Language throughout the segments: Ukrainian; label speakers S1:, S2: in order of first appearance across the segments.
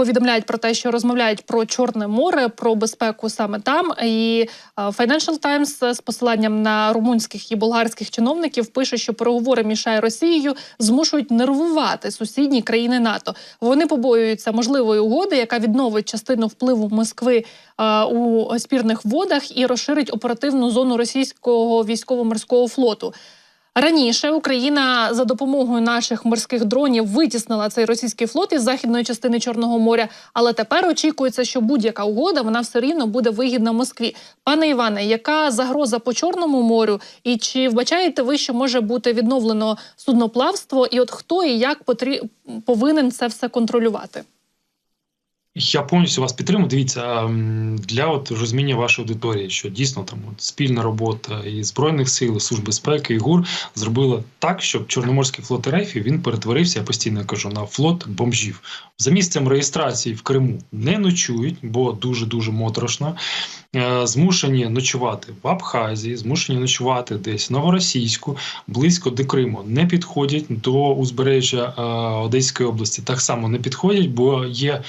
S1: повідомляють про те, що розмовляють про Чорне море, про безпеку саме там. І е, Financial Times з посиланням на румунських і болгарських чиновників пише, що переговори між Росією змушують нервувати сусідні країни НАТО. Вони побоюються можливої угоди, яка відновить частину впливу Москви е, у спірних водах і розширить оперативну зону російського військово-морського флоту. Раніше Україна за допомогою наших морських дронів витіснила цей російський флот із західної частини Чорного моря. Але тепер очікується, що будь-яка угода вона все рівно буде вигідна Москві. Пане Іване, яка загроза по Чорному морю? І чи вбачаєте ви, що може бути відновлено судноплавство? І от хто і як потрі... повинен це все контролювати?
S2: Я повністю вас підтримую. Дивіться ем, для от розуміння вашої аудиторії, що дійсно там от спільна робота і збройних сил, і служб безпеки і ГУР зробила так, щоб Чорноморський флот РФ він перетворився. Я постійно кажу на флот бомжів. За місцем реєстрації в Криму не ночують, бо дуже дуже моторошно. Е, Змушені ночувати в Абхазії, змушені ночувати десь Новоросійську, близько до Криму. Не підходять до узбережжя е, Одеської області. Так само не підходять, бо є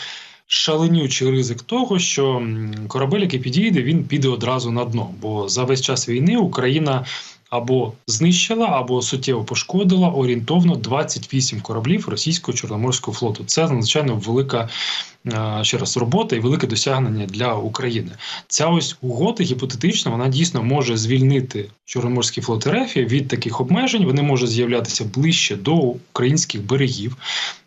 S2: шаленючий ризик того, що корабель, який підійде, він піде одразу на дно. Бо за весь час війни Україна або знищила, або суттєво пошкодила орієнтовно 28 кораблів російського чорноморського флоту. Це надзвичайно велика ще раз робота і велике досягнення для України. Ця ось угода гіпотетична, вона дійсно може звільнити Чорноморський флот РФ від таких обмежень. Вони можуть з'являтися ближче до українських берегів.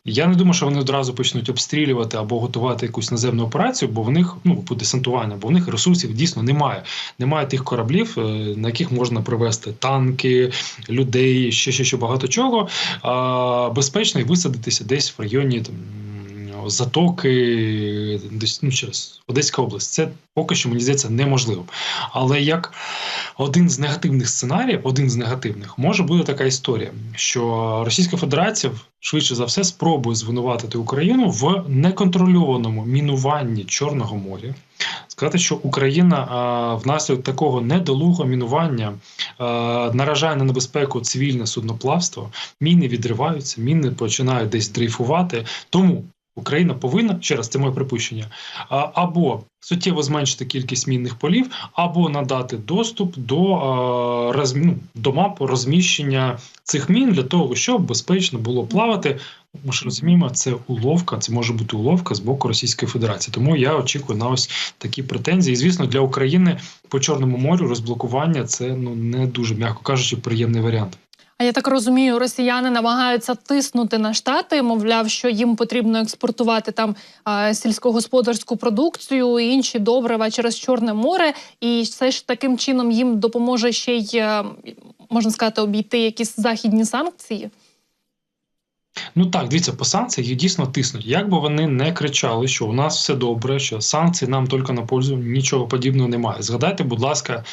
S2: Я не думаю, що вони одразу почнуть обстрілювати або готувати якусь наземну операцію, бо в них ну по десантуванню, бо в них ресурсів дійсно немає. Немає тих кораблів, е, на яких можна привезти танки, людей, ще ще, ще багато чого. А безпечно і висадитися десь в районі там. Затоки, десь ну через Одеська область, це поки що мені здається неможливо. Але як один з негативних сценаріїв, один з негативних, може бути така історія, що Російська Федерація швидше за все спробує звинуватити Україну в неконтрольованому мінуванні Чорного моря. Сказати, що Україна а, внаслідок такого недолугого мінування а, наражає на небезпеку цивільне судноплавство, міни відриваються, міни починають десь дрейфувати. Тому Україна повинна ще раз, це моє припущення, або суттєво зменшити кількість мінних полів, або надати доступ до а, ну, до мап розміщення цих мін для того, щоб безпечно було плавати. Ми ж розуміємо, це уловка, це може бути уловка з боку Російської Федерації. Тому я очікую на ось такі претензії. І, звісно, для України по Чорному морю розблокування це ну не дуже м'яко кажучи, приємний варіант.
S1: А я так розумію, росіяни намагаються тиснути на штати, мовляв, що їм потрібно експортувати там а, сільськогосподарську продукцію інші добрива через Чорне море, і все ж таким чином їм допоможе ще й е, можна сказати обійти якісь західні санкції.
S2: Ну так, дивіться, по санкціях їх дійсно тиснуть. Як би вони не кричали, що у нас все добре, що санкції нам тільки на пользу, нічого подібного немає. Згадайте, будь ласка,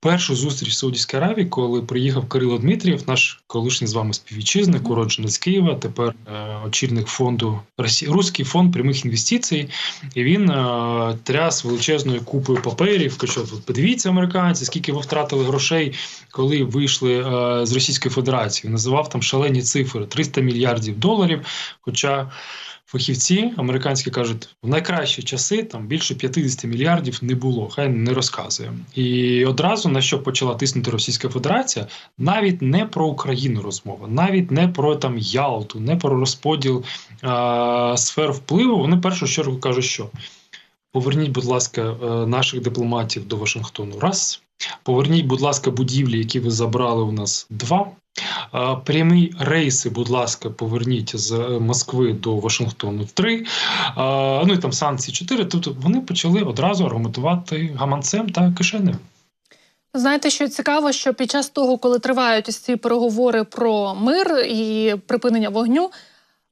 S2: першу зустріч в Саудівській Аравії, коли приїхав Кирило Дмитрієв, наш колишній з вами співвітчизник, уродженець з Києва, тепер е, очільник фонду Росі... Руський фонд прямих інвестицій. І він е, тряс величезною купою паперів. Кажу, подивіться, американці, скільки ви втратили грошей, коли вийшли е, з Російської Федерації. Називав там шалені цифри 300 мільярдів доларів. Хоча фахівці американські кажуть, в найкращі часи там більше 50 мільярдів не було. Хай не розказує. І одразу на що почала тиснути Російська Федерація, навіть не про Україну розмова, навіть не про там Ялту, не про розподіл е- сфер впливу. Вони в першу чергу кажуть, що поверніть, будь ласка, е наших дипломатів до Вашингтону. Раз. Поверніть, будь ласка, будівлі, які ви забрали у нас два. Прямі рейси, будь ласка, поверніть з Москви до Вашингтону 3, ну і там санкції 4. Тобто вони почали одразу аргументувати гаманцем та кишенем.
S1: Знаєте, що цікаво, що під час того, коли тривають ці переговори про мир і припинення вогню,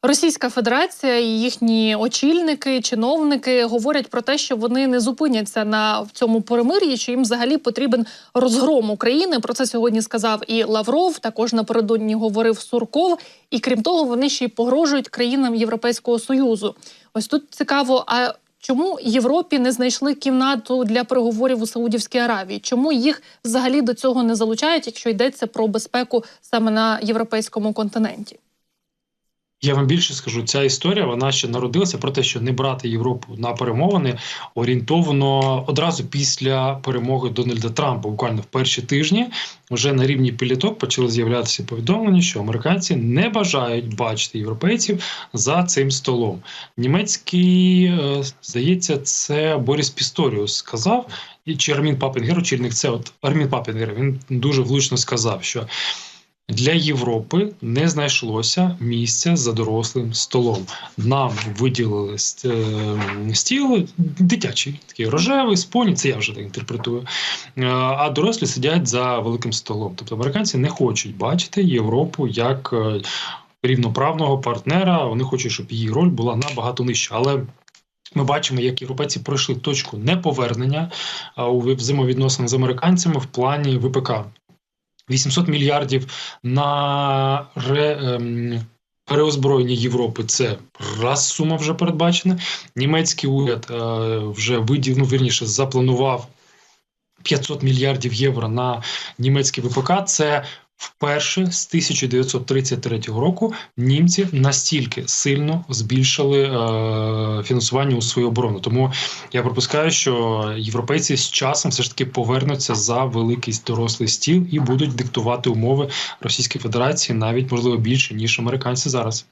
S1: Російська Федерація і їхні очільники, чиновники говорять про те, що вони не зупиняться на цьому перемир'ї, що їм взагалі потрібен розгром України. Про це сьогодні сказав і Лавров. Також напередодні говорив Сурков. І крім того, вони ще й погрожують країнам Європейського союзу. Ось тут цікаво. А чому Європі не знайшли кімнату для переговорів у Саудівській Аравії? Чому їх взагалі до цього не залучають, якщо йдеться про безпеку саме на європейському континенті?
S2: Я вам більше скажу, ця історія вона ще народилася про те, що не брати Європу на перемовини орієнтовано одразу після перемоги Дональда Трампа. Буквально в перші тижні вже на рівні піліток почали з'являтися повідомлення, що американці не бажають бачити європейців за цим столом. Німецький е, здається, це Борис Пісторіус сказав, і чи Армін Папінгер, очільник це от Армін Папінгер. Він дуже влучно сказав, що. Для Європи не знайшлося місця за дорослим столом. Нам виділили е, стіл дитячий, такий рожевий, з поні, це я вже так інтерпретую. Е, А дорослі сидять за великим столом. Тобто американці не хочуть бачити Європу як е, рівноправного партнера. Вони хочуть, щоб її роль була набагато нижча. Але ми бачимо, як європейці пройшли точку неповернення у взаємовідносинах з американцями в плані ВПК. 800 мільярдів на ре, ем, переозброєння Європи. Це раз сума вже передбачена. Німецький уряд е, вже видів, ну вірніше, запланував 500 мільярдів євро на німецький ВПК. Це вперше з 1933 року німці настільки сильно збільшили е, фінансування у свою оборону. Тому я припускаю, що європейці з часом все ж таки повернуться за великий дорослий стіл і будуть диктувати умови Російської Федерації навіть можливо більше ніж американці зараз.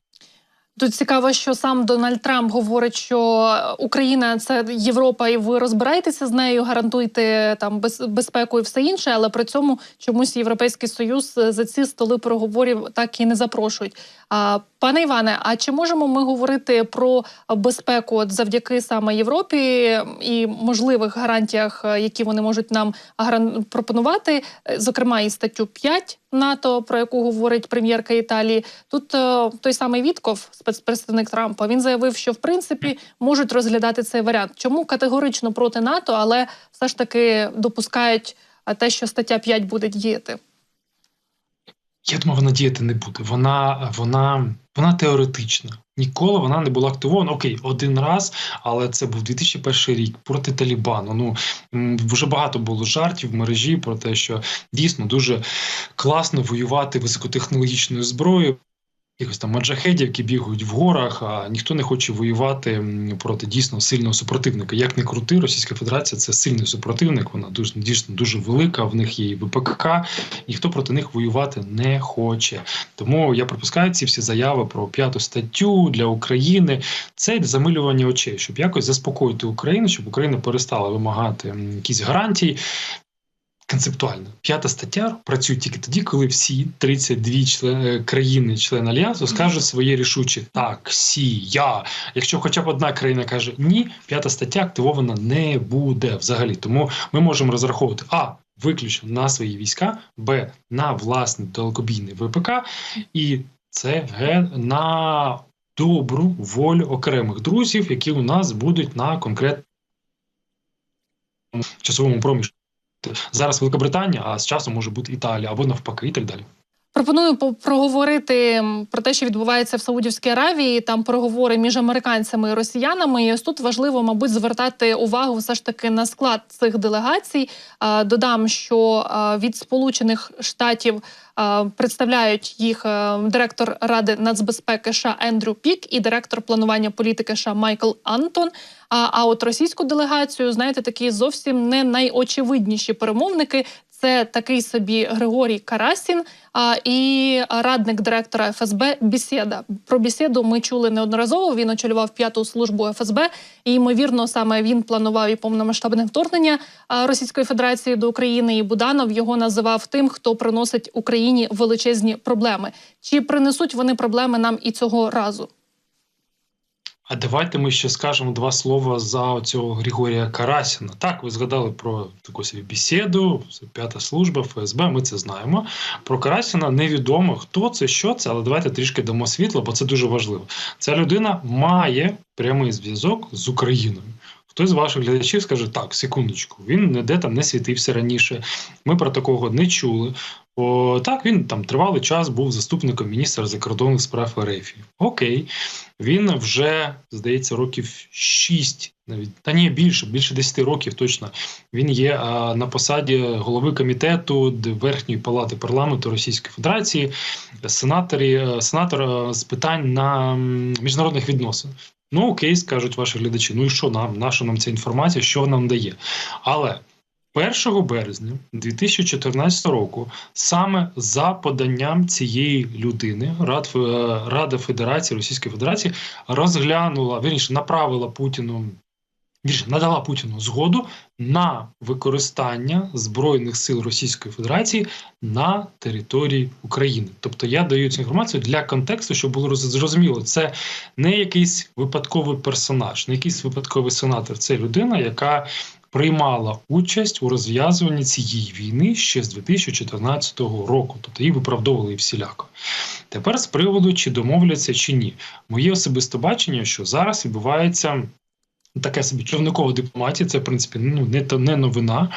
S1: Тут цікаво, що сам Дональд Трамп говорить, що Україна це Європа, і ви розбираєтеся з нею, гарантуйте там без, безпеку і все інше, але при цьому чомусь Європейський Союз за ці столи переговорів так і не запрошують. А пане Іване, а чи можемо ми говорити про безпеку от завдяки саме Європі і можливих гарантіях, е, які вони можуть нам пропонувати, е, зокрема і статтю 5 НАТО, про яку говорить прем'єрка Італії? Тут е, той самий Вітков, спецпредставник Трампа, він заявив, що в принципі можуть розглядати цей варіант. Чому категорично проти НАТО, але все ж таки допускають е, те, що стаття 5 буде діяти.
S2: Я думаю, вона діяти не буде. Вона, вона, вона теоретична. Ніколи вона не була активована. Окей, один раз, але це був 2001 рік проти Талібану. Ну вже багато було жартів в мережі про те, що дійсно дуже класно воювати високотехнологічною зброєю. Якось там маджахедів, які бігають в горах, а ніхто не хоче воювати проти дійсно сильного супротивника. Як не крути, Російська Федерація це сильний супротивник. Вона дуже дійсно дуже велика. В них є і ВПК, ніхто проти них воювати не хоче. Тому я припускаю ці всі заяви про п'яту статтю для України. Це замилювання очей, щоб якось заспокоїти Україну, щоб Україна перестала вимагати якісь гарантії. Концептуально, п'ята стаття працює тільки тоді, коли всі 32 члени країни, члени альянсу, скажуть своє рішуче так, сі, я. Якщо хоча б одна країна каже ні, п'ята стаття активована не буде взагалі. Тому ми можемо розраховувати а. Виключно на свої війська, б на власний далекобійний ВПК, і це г на добру волю окремих друзів, які у нас будуть на конкретному часовому проміжку. Зараз Великобританія, а з часом може бути Італія або навпаки, і так далі.
S1: Пропоную по- проговорити про те, що відбувається в Саудівській Аравії. Там переговори між американцями і росіянами. І ось тут важливо, мабуть, звертати увагу все ж таки на склад цих делегацій. Додам, що від Сполучених Штатів представляють їх директор ради нацбезпеки США Ендрю Пік і директор планування політики США Майкл Антон. А от російську делегацію, знаєте, такі зовсім не найочевидніші перемовники. Це такий собі Григорій Карасін а, і радник директора ФСБ Бісєда. Про бесіду ми чули неодноразово. Він очолював п'яту службу ФСБ, і ймовірно, саме він планував і повномасштабне вторгнення Російської Федерації до України. І Буданов його називав тим, хто приносить Україні величезні проблеми. Чи принесуть вони проблеми нам і цього разу?
S2: А давайте ми ще скажемо два слова за цього Григорія Карасіна. Так, ви згадали про таку собі бесіду, п'ята служба ФСБ. Ми це знаємо. Про Карасіна невідомо хто це, що це, але давайте трішки дамо світло, бо це дуже важливо. Ця людина має прямий зв'язок з Україною. Хтось з ваших глядачів скаже: так, секундочку, він ніде там не світився раніше. Ми про такого не чули. О, так, він там тривалий час був заступником міністра закордонних справ РФ. Окей, він вже, здається, років 6, навіть та ні, більше, більше 10 років точно. Він є а, на посаді голови комітету Верхньої палати парламенту Російської Федерації, сенаторі, сенатор з питань на міжнародних відносин. Ну, окей, скажуть ваші глядачі. Ну і що нам? Наша нам ця інформація, що нам дає? Але 1 березня 2014 року, саме за поданням цієї людини, Рад, Рада Федерації Російської Федерації розглянула, вірніше, направила Путіну. Вірніше, надала Путіну згоду на використання збройних сил Російської Федерації на території України. Тобто я даю цю інформацію для контексту, щоб було зрозуміло, це не якийсь випадковий персонаж, не якийсь випадковий сенатор. Це людина, яка приймала участь у розв'язуванні цієї війни ще з 2014 року. Тобто її виправдовували всіляко. Тепер з приводу, чи домовляться чи ні, моє особисте бачення, що зараз відбувається. Таке собі човникова дипломатія, це в принципі ну не то не новина.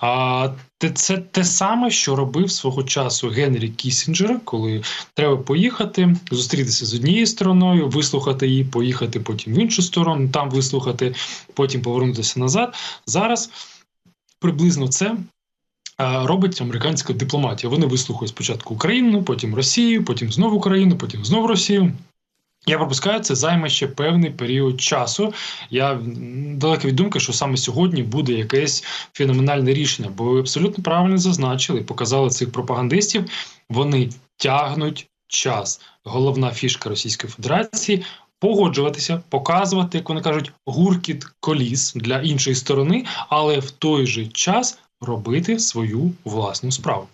S2: А це те саме, що робив свого часу Генрі Кісінджер, коли треба поїхати, зустрітися з однією стороною, вислухати її, поїхати потім в іншу сторону, там вислухати, потім повернутися назад. Зараз приблизно це. Робить американська дипломатія. Вони вислухають спочатку Україну, потім Росію, потім знову Україну, потім знову Росію. Я пропускаю, це займе ще певний період часу. Я м, далекий від думки, що саме сьогодні буде якесь феноменальне рішення, бо ви абсолютно правильно зазначили, показали цих пропагандистів. Вони тягнуть час. Головна фішка Російської Федерації погоджуватися, показувати, як вони кажуть, гуркіт коліс для іншої сторони, але в той же час робити свою власну справу.